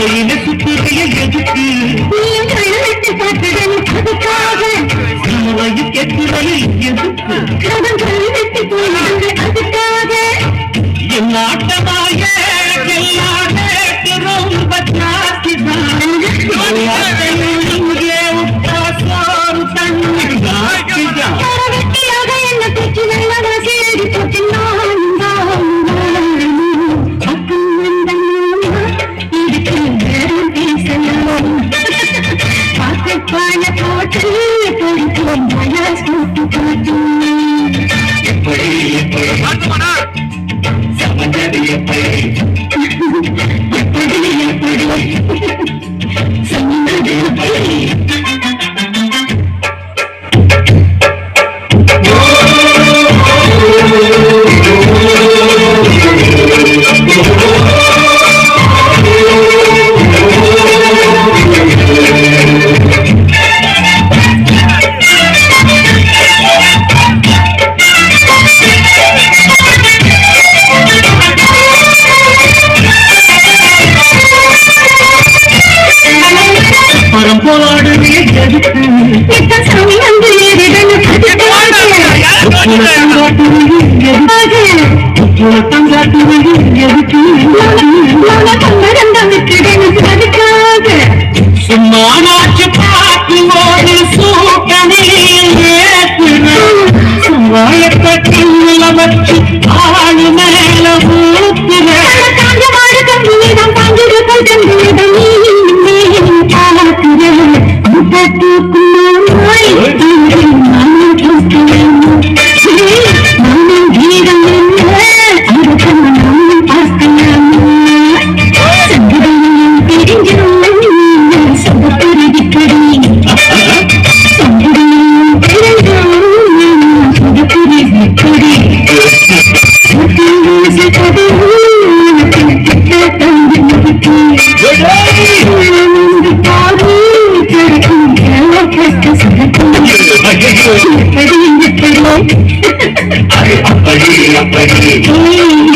கையில சுத்துறைய எதுக்கு நீயும் கழுவிட்டு பார்த்ததன் அதுக்காக பால போட்டு பொறுப்போம் மனசு கூட்டு காட்டு எப்படி எப்படி? எப்படி எப்படி? போடுவே எதுக்கு இப்ப எதுக்கு சும்மா நாச்சு எப்படி எப்படி அப்படி அப்படி